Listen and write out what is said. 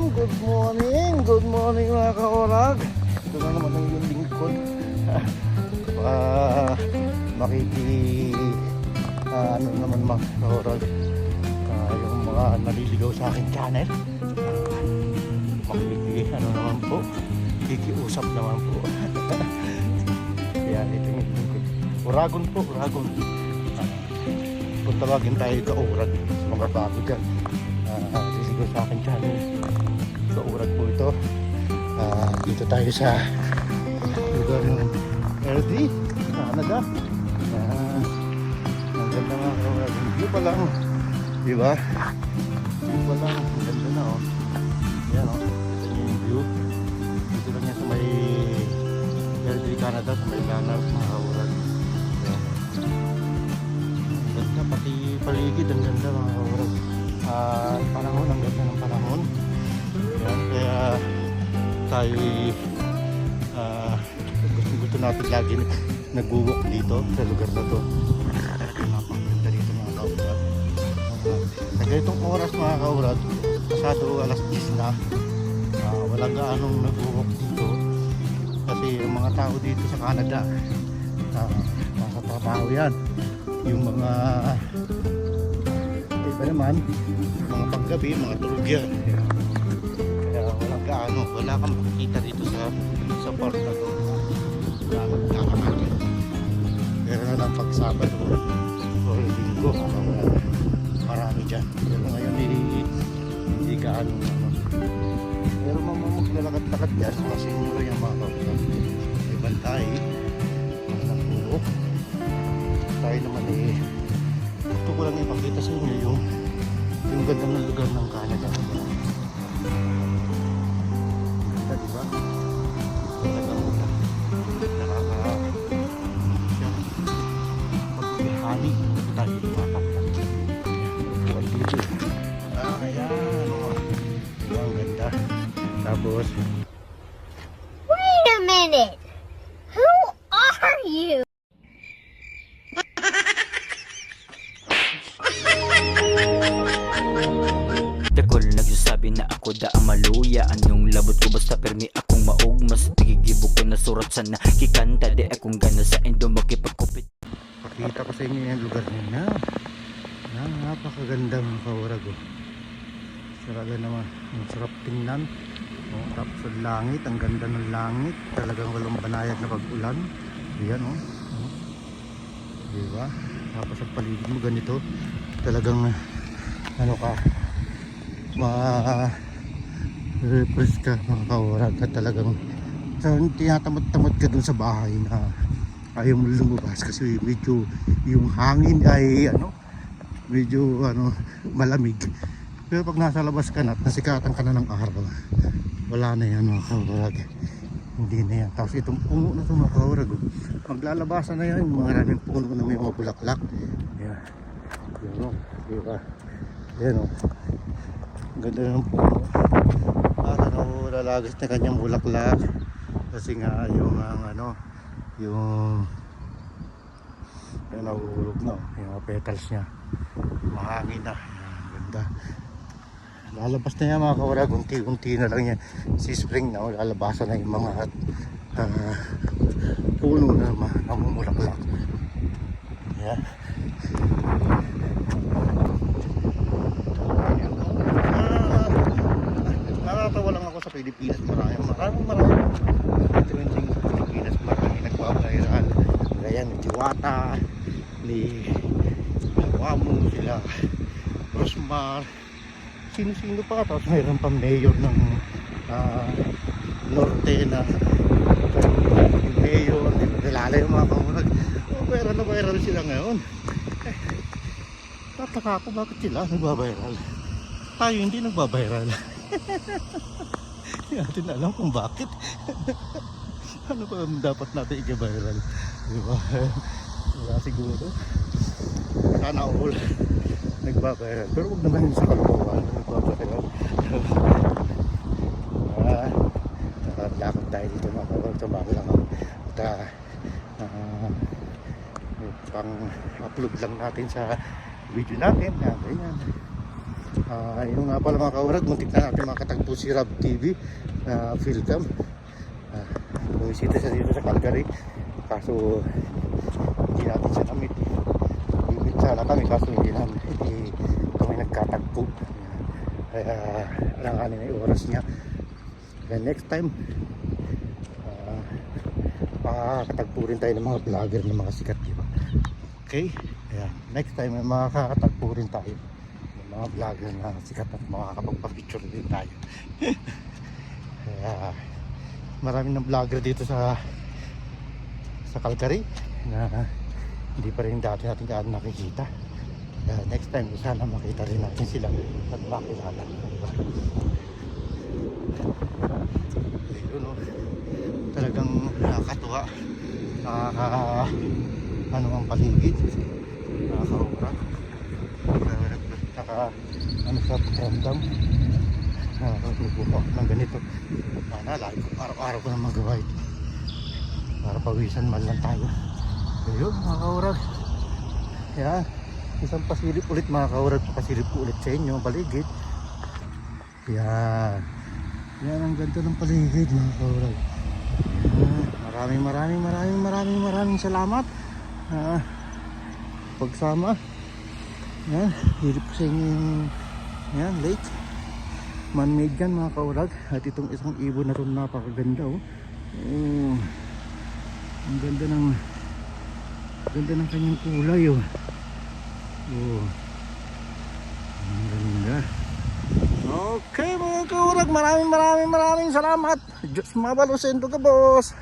Ayun, good morning, good morning mga kaorag. Ito na naman ang yung lingkod. Ah, makiki ah, ano naman mga kaorag. Ah, yung mga naliligaw sa akin channel. Ah, makiki ano naman po. Kikiusap naman po. Yan, ito yung lingkod. Uragon po, uragon. Ah, kung tawagin tayo kaurag mga bago dyan. Sisigaw sa akin channel. Kaurag po ito. Ah, dito tayo sa lugar ng LD, Canada. Ah, ang ganda nga. Yung view pa lang. Di ba? View pa lang. Ang ganda na oh. Yan oh. Ito yung view. Dito lang yan sa may LD, Canada. Sa may Lanark, mga. Ang ganda, pati paligid, ang ganda mga kaurag. Ah, panahon, ang ganda ng panahon. Yan, kaya tayo ah, gusto, gusto natin lagi nag-walk dito sa lugar na to. Napakaganda dito mga kaurag. Uh, sa ganitong oras mga kaurag, pasado alas 10 na, ah, walang gaanong nag-walk dito. Kasi ang mga tao dito sa Canada, ah, nasa trabaho yan. Yung mga iba naman, mga panggabi, mga tulog yan. Kaya walang gaano, wala kang makikita dito sa sa park na to. Wala. Pero na lang pag Sabado o Linggo, marami dyan. Pero ngayon hindi, hindi gaano. Ano. Pero mga maglalakad-lakad dyan, mga siguro yung mga kapatid. May bantay, nakuro. Tayo naman eh, gusto ko lang ipakita sa inyo yung yung ganda ng lugar ng Canada. Dito tayo lumataktak. Buwan dito. Ah, ayan. ang ganda. Tapos, Wait a minute. Who are you? Dakol nagsasabi na ako da ang maluya Anong labot ko basta permi akong maugma Sa tigigibok ko na surat sa nakikanta Di akong gana sa endo makipagkupit pakita ko sa inyo yung lugar niya. Na, napakaganda mga kaurag. Oh. Talaga naman, ang sarap tingnan. Oh, tapos ang langit, ang ganda ng langit. Talagang walang banayad na pag-ulan. Ayan oh. oh. Di ba? Tapos ang paligid mo ganito. Talagang ano ka ma refresh ka mga kaurag at talagang tinatamad-tamad ka dun sa bahay na ayaw mo lumabas kasi medyo yung hangin ay ano medyo ano malamig. Pero pag nasa labas ka na at nasikatan ka na ng araw wala na yan mga kaurag. Hindi na yan. Tapos itong puno na ito mga kaurag oh. maglalabasan na yan. Maraming puno na may mga bulaklak. Yan yan o diba yan o ang ganda ng puno. Para naulalagas na kanyang bulaklak. Kasi nga yung ang ano yung yung nahuhulog na oh, yung mga petals niya. Mahangin na. Yan, ganda. Lalabas na yan mga kawarag unti-unti na lang yan. Si spring na oh, lalabasan na yung mga ah, puno na namumulaklak. Yan Ah, nakakatawa lang ako sa Pilipinas maraming maraming maraming trending sa Pilipinas maraming nagbabayran gaya ni Diwata ni Awamu sila Rosmar. Sino-sino pa? Tapos mayroon pa mayor ng ah, Norte na mayor. Nilala yung mga kamunag oh, viral na viral sila ngayon. Eh, tataka ako bakit sila nagbabiral? Tayo hindi nagbabiral. Hindi natin alam kung bakit. Ano ba dapat natin i-viral di ba? Wala siguro. Sana all. Nagbabiral pero huwag naman sa kalokohan nagbabiral ah nakalakad tayo dito mga kawal tumago lang ako. At ah, pang upload lang natin sa video natin. Yan ganyan Ah, yun nga pala mga kaurag, muntik na natin makatagpo si Rob TV na Philcam. Uh, bumisita siya dito sa Calgary. Kaso hindi natin siya namit. Bibit sana kami kaso hindi namin hindi kami nagkatagpo. Kaya alanganin na yung oras niya. Then next time, ah, makakatagpo rin tayo ng mga vlogger ng mga sikat, di ba? Okay? Ayan. Next time, may makakatagpo rin tayo ng mga vlogger na sikat at makakapagpa-picture din tayo. Kaya, marami ng vlogger dito sa sa Calgary na hindi pa rin dati natin gaano nakikita. Kaya next time, sana makita rin natin sila at makilala. Ayun. Talagang nakakatuwa. Nakaka ano ang paligid. Nakakaura. Naka ano sa pagramdam. Nakakatubo ako ng ganito. Sana lagi ko araw-araw ko na magawa ito. Para pawisan man lang tayo. Ayun, mga kaurag. Yan. Isang pasilip ulit mga kaurag. Pasilip ulit sa inyo. Paligid. Yan. Yan ang ganda ng paligid mga kaurag. Ah, maraming maraming maraming maraming maraming salamat. Ah, pagsama. Yan, hirip ko sa inyo yung yan, lake. Man-made yan mga kaurag. At itong isang ibon na ito napakaganda oh. Oh. Ang ganda ng ganda ng kanyang kulay oh. Oh. Ang ganda. Okay mga kaurag, maraming maraming maraming salamat. Diyos mabalusin to ka boss.